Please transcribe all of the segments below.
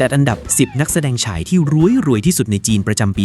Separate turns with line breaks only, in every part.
จัดอันดับ 10 นักแสดงฉายที่รวยรวยที่สุดในจีนประจำปี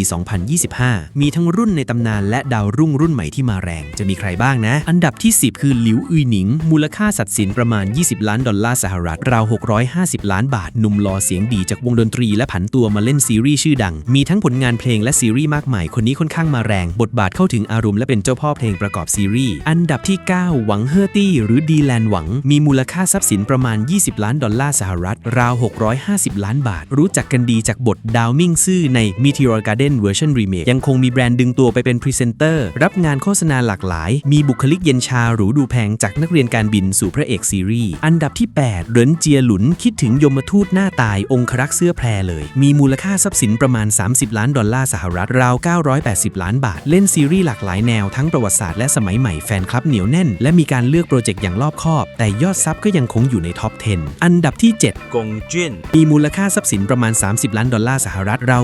2025 มีทั้งรุ่นในตำนานและดาวรุ่งรุ่นใหม่ที่มาแรง จะมีใครบ้างนะ อันดับที่ 10 คือหลิวอุยหนิง มูลค่าสัตว์สินประมาณ 20 ล้านดอลลาร์สหรัฐ ราว 650 ล้านบาท หนุ่มหล่อเสียงดีจากวงดนตรีและผันตัวมาเล่นซีรีส์ชื่อดัง มีทั้งผลงานเพลงและซีรีส์มากมาย คนนี้ค่อนข้างมาแรง บทบาทเข้าถึงอารมณ์และเป็นเจ้าพ่อเพลงประกอบซีรีส์ อันดับที่ 9 หวังเฮอร์ตี้ หรือดีแลนหวัง มีมูลค่าทรัพย์สินประมาณ 20 ล้านดอลลาร์สหรัฐ ราว 650 ล้านบาท รู้จักกันดีจากบทดาวมิ่งซื่อใน Meteor Garden Version Remake ยังคงมีแบรนด์ดึงตัวไปเป็นพรีเซนเตอร์ รับงานโฆษณาหลากหลาย มีบุคลิกเย็นชาหรูดูแพงจากนักเรียนการบินสู่พระเอกซีรีส์ อันดับที่ 8 เหรินเจียหลุนคิดถึงยมทูตหน้าตายองครักษ์เสื้อแพรเลย มีมูลค่าทรัพย์สินประมาณ 30 ล้านดอลลาร์สหรัฐราว 980 ล้านบาท เล่นซีรีส์หลากหลายแนวทั้งประวัติศาสตร์และสมัยใหม่แฟนคลับเหนียวแน่น และมีการเลือกโปรเจกต์อย่างรอบคอบ แต่ยอดซับก็ยังคงอยู่ในท็อป 10 อันดับที่7
龚俊，
มีมูลค่าทรัพย์สินประมาณ 30 ล้านดอลลาร์สหรัฐราว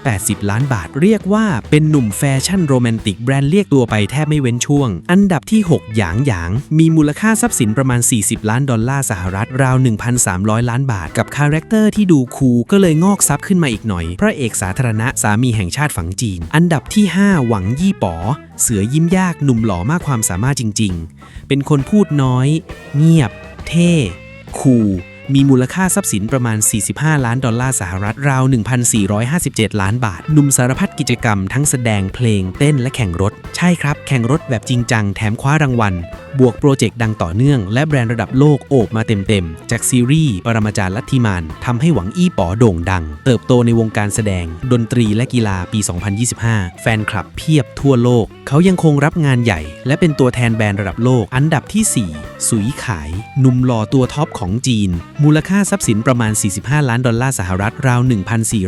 980 ล้านบาท เรียกว่าเป็นหนุ่มแฟชั่นโรแมนติกแบรนด์เรียกตัวไปแทบไม่เว้นช่วง อันดับที่ 6 หยางหยาง มีมูลค่าทรัพย์สินประมาณ 40 ล้านดอลลาร์สหรัฐราว 1,300 ล้านบาท กับคาแรคเตอร์ที่ดูคูลก็เลยงอกซับขึ้นมาอีกหน่อย พระเอกสาธารณะสามีแห่งชาติฝังจีน อันดับที่ 5 หวังยี่ป๋อเสือยิ้มยากหนุ่มหล่อมากความสามารถจริง ๆ เป็นคนพูดน้อย เงียบ เท่คูล มีมูลค่าทรัพย์สินประมาณ 45 ล้านดอลลาร์สหรัฐราว 1,457 ล้านบาท หนุ่มสารพัดกิจกรรมทั้งแสดงเพลงเต้นและแข่งรถ ใช่ครับ แข่งรถแบบจริงจัง แถมคว้ารางวัลบวกโปรเจกต์ดังต่อเนื่อง และแบรนด์ระดับโลกโอบมาเต็มๆ จากซีรีส์ปรมาจารย์ลัทธิมานทำให้หวังอี้ป๋อโด่งดัง เติบโตในวงการแสดง ดนตรีและกีฬาปี 2025 แฟนคลับเพียบทั่วโลก เขายังคงรับงานใหญ่ และเป็นตัวแทนแบรนด์ระดับโลก อันดับที่ 4 สุยขาย หนุ่มหล่อตัวท็อปของจีน มูลค่าทรัพย์สินประมาณ 45 ล้านดอลลาร์สหรัฐราว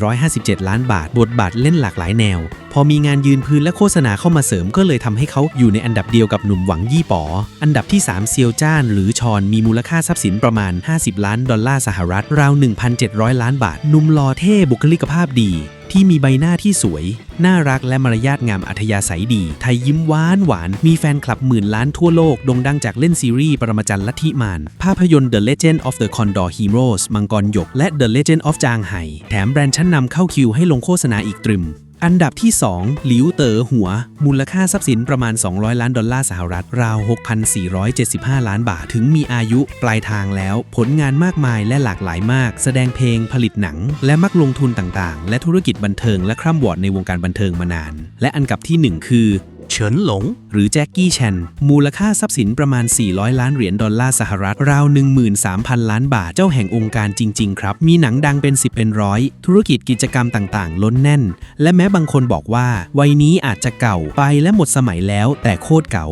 1,457 ล้านบาท บทบาทเล่นหลากหลายแนวพอมีงานยืนพื้นและโฆษณาเข้ามาเสริมก็เลยทำให้เขาอยู่ในอันดับเดียวกับหนุ่มหวังยี่ป๋อ อันดับที่ 3 เซียวจ้านหรือชอนมีมูลค่าทรัพย์สินประมาณ 50 ล้านดอลลาร์สหรัฐ ราว 1,700 ล้านบาท หนุ่มหล่อเท่บุคลิกภาพดี ที่มีใบหน้าที่สวย น่ารักและมารยาทงามอัธยาศัยดี ไทยยิ้มหวานหวาน มีแฟนคลับหมื่นล้านทั่วโลกโด่งดังจากเล่นซีรีส์ปรมาจารย์ลัทธิมานภาพยนตร์ The Legend of the Condor Heroes มังกรหยก และ The Legend of จางไห่แถมแบรนด์ชั้นนำเข้าคิวให้ลงโฆษณาอีกตรึม อันดับที่ 2 หลิวเต๋อหัว มูลค่าทรัพย์สินประมาณ 200 ล้านดอลลาร์สหรัฐ ราว 6,475 ล้านบาท ถึงมีอายุปลายทางแล้ว ผลงานมากมายและหลากหลายมาก แสดงเพลง ผลิตหนัง และมักลงทุนต่างๆ และธุรกิจบันเทิงและคร่ำวอดในวงการบันเทิงมานาน และอันดับที่ 1 คือ ฉินหลง หรือแจ็คกี้แชน มูลค่าทรัพย์สินประมาณ 400 ล้านเหรียญดอลลาร์สหรัฐ ราว 13,000 ล้านบาท เจ้าแห่งองค์การจริง ๆ ครับ มีหนังดังเป็น 10 เป็นร้อย ธุรกิจกิจกรรมต่างๆ ล้นแน่น และแม้บางคนบอกว่า วัยนี้อาจจะเก่าไปและหมดสมัยแล้ว แต่โคตรเก่า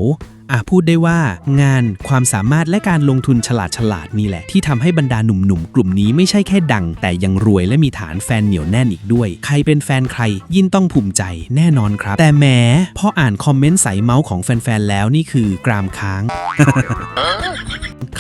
อาจพูดได้ว่างานความสามารถและการลงทุนฉลาดฉลาดนี่แหละ ที่ทำให้บรรดาหนุ่มๆ กลุ่มนี้ไม่ใช่แค่ดัง แต่ยังรวยและมีฐานแฟนเหนียวแน่นอีกด้วย ใครเป็นแฟนใครยิ่งต้องภูมิใจแน่นอนครับ แต่แหม้พออ่านคอมเมนต์ใสเมาส์ของแฟนๆแล้วนี่คือกรามค้าง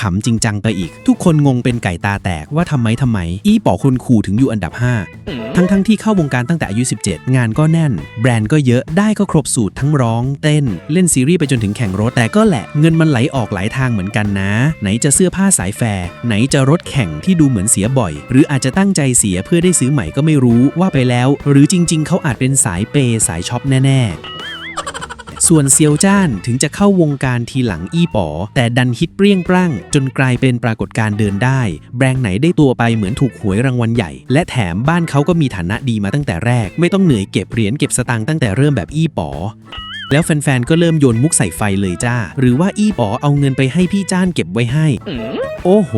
ขำจริงจังไปอีก ทุกคนงงเป็นไก่ตาแตกว่าทำไมทำไม อีป๋อคนขู่ถึงอยู่อันดับ 5 ทั้งทั้งที่เข้าวงการตั้งแต่อายุ 17 งานก็แน่น แบรนด์ก็เยอะได้ก็ครบสูตรทั้งร้อง เต้น เล่นซีรีส์ไปจนถึงแข่งรถ แต่ก็แหละเงินมันไหลออกหลายทางเหมือนกันนะ ไหนจะเสื้อผ้าสายแฟร์ไหนจะรถแข่งที่ดูเหมือนเสียบ่อย หรืออาจจะตั้งใจเสียเพื่อได้ซื้อใหม่ก็ไม่รู้ว่าไปแล้ว หรือจริง ๆเขาอาจเป็นสายเปย์สายช็อปแน่ ๆ ส่วนเซียวจ้านถึงจะเข้าวงการทีหลังอี้ป๋อแต่ดันฮิตเปรี้ยงปร้างจนกลายเป็นปรากฏการณ์เดินได้ แบรนด์ไหนได้ตัวไปเหมือนถูกหวยรางวัลใหญ่ และแถมบ้านเขาก็มีฐานะดีมาตั้งแต่แรก ไม่ต้องเหนื่อยเก็บเหรียญเก็บสตางค์ตั้งแต่เริ่มแบบอี้ป๋อแล้วแฟนๆ ก็เริ่มโยนมุกใส่ไฟเลยจ้า หรือว่าอี้ป๋อเอาเงินไปให้พี่จ้านเก็บไว้ให้ โอ้โห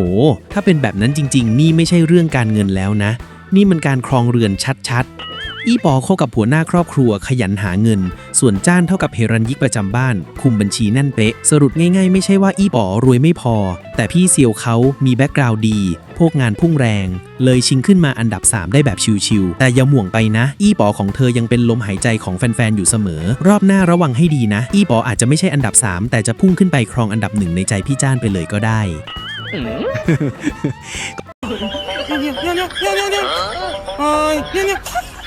ถ้าเป็นแบบนั้นจริง ๆ นี่ไม่ใช่เรื่องการเงินแล้วนะ นี่มันการครองเรือนชัดๆ อี้ปอเข้ากับหัวหน้าครอบครัวขยันหาเงิน ส่วนจ้านเท่ากับเฮรันยิกประจำบ้าน คุมบัญชีแน่นเป๊ะ สรุปง่ายๆ ไม่ใช่ว่าอี้ปอรวยไม่พอ แต่พี่เซียวเขามีแบ็กกราวด์ดี พวกงานพุ่งแรง เลยชิงขึ้นมาอันดับ 3 ได้แบบชิวๆแต่อย่าหม่วงไปนะ อี้ปอของเธอยังเป็นลมหายใจของแฟนๆอยู่เสมอ รอบหน้าระวังให้ดีนะ อี้ปออาจจะไม่ใช่อันดับ 3 แต่จะพุ่งขึ้นไปครองอันดับหนึ่งในใจพี่จ้านไปเลยก็ได้